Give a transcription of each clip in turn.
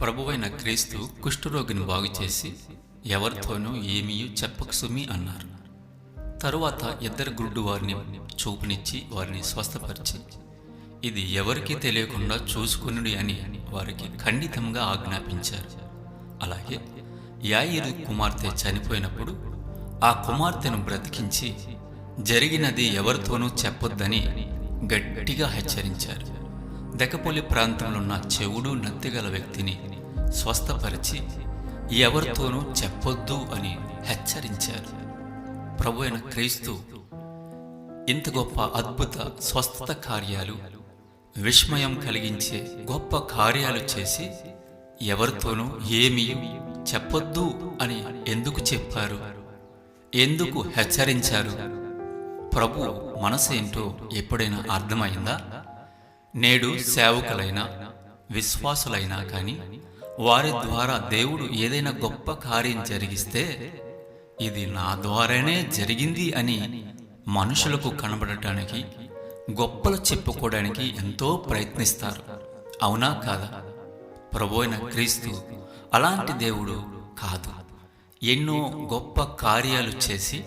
ప్రభువైన క్రీస్తు కుష్ఠరోగిని బాగుచేసి ఎవరితోనూ ఏమీ చెప్పక సుమి అన్నారు. తరువాత ఇద్దరు గుడ్డు వారిని చూపునిచ్చి వారిని స్వస్థపరిచి ఇది ఎవరికీ తెలియకుండా చూసుకునుడి అని వారికి ఖండితంగా ఆజ్ఞాపించారు. అలాగే యాయిరు కుమార్తె చనిపోయినప్పుడు ఆ కుమార్తెను బ్రతికించి జరిగినది ఎవరితోనూ చెప్పొద్దని గట్టిగా హెచ్చరించారు. దెకపొలి ప్రాంతంలోన్న చెవుడు నత్తిగల వ్యక్తిని స్వస్థపరిచి ఎవరితోనూ చెప్పొద్దు అని హెచ్చరించారు. ప్రభు అయిన క్రీస్తు ఇంత గొప్ప అద్భుత స్వస్థత కార్యాలు విస్మయం కలిగించే గొప్ప కార్యాలు చేసి ఎవరితోనూ ఏమీ చెప్పొద్దు అని ఎందుకు చెప్పారు? ఎందుకు హెచ్చరించారు? ప్రభు మనసు ఏంటో ఎప్పుడైనా అర్థమైందా? నేడు సేవకులైనా విశ్వాసులైనా కానీ వారి ద్వారా దేవుడు ఏదైనా గొప్ప కార్యం జరిగిస్తే ఇది నా ద్వారానే జరిగింది అని మనుషులకు కనబడటానికి గొప్పలు చెప్పుకోవడానికి ఎంతో ప్రయత్నిస్తారు. అవునా కాదా? ప్రభు అయిన క్రీస్తు అలాంటి దేవుడు కాదు. ఎన్నో గొప్ప కార్యాలు చేసి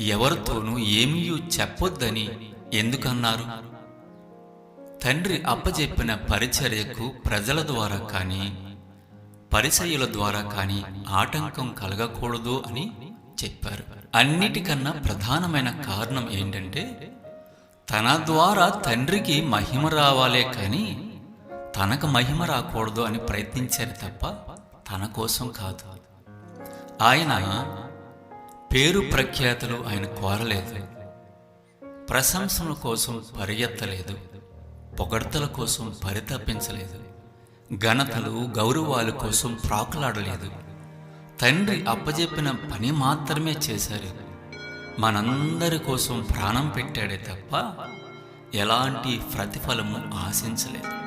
ఎవరితోనూ ఏమీ చెప్పొద్దని ఎందుకన్నారు? తండ్రి అప్పజెప్పిన పరిచర్యకు ప్రజల ద్వారా కానీ పరిచయుల ద్వారా కానీ ఆటంకం కలగకూడదు అని చెప్పారు. అన్నిటికన్నా ప్రధానమైన కారణం ఏంటంటే తన ద్వారా తండ్రికి మహిమ రావాలే కానీ తనకు మహిమ రాకూడదు అని ప్రయత్నించారు తప్ప తన కోసం కాదు. ఆయన పేరు ప్రఖ్యాతులు ఆయన కోరలేదు. ప్రశంసల కోసం పరిగెత్తలేదు. పొగడ్తల కోసం పరితపించలేదు. ఘనతలు గౌరవాల కోసం ప్రాకులాడలేదు. తండ్రి అప్పజెప్పిన పని మాత్రమే చేశారు. మనందరి కోసం ప్రాణం పెట్టాడే తప్ప ఎలాంటి ప్రతిఫలము ఆశించలేదు.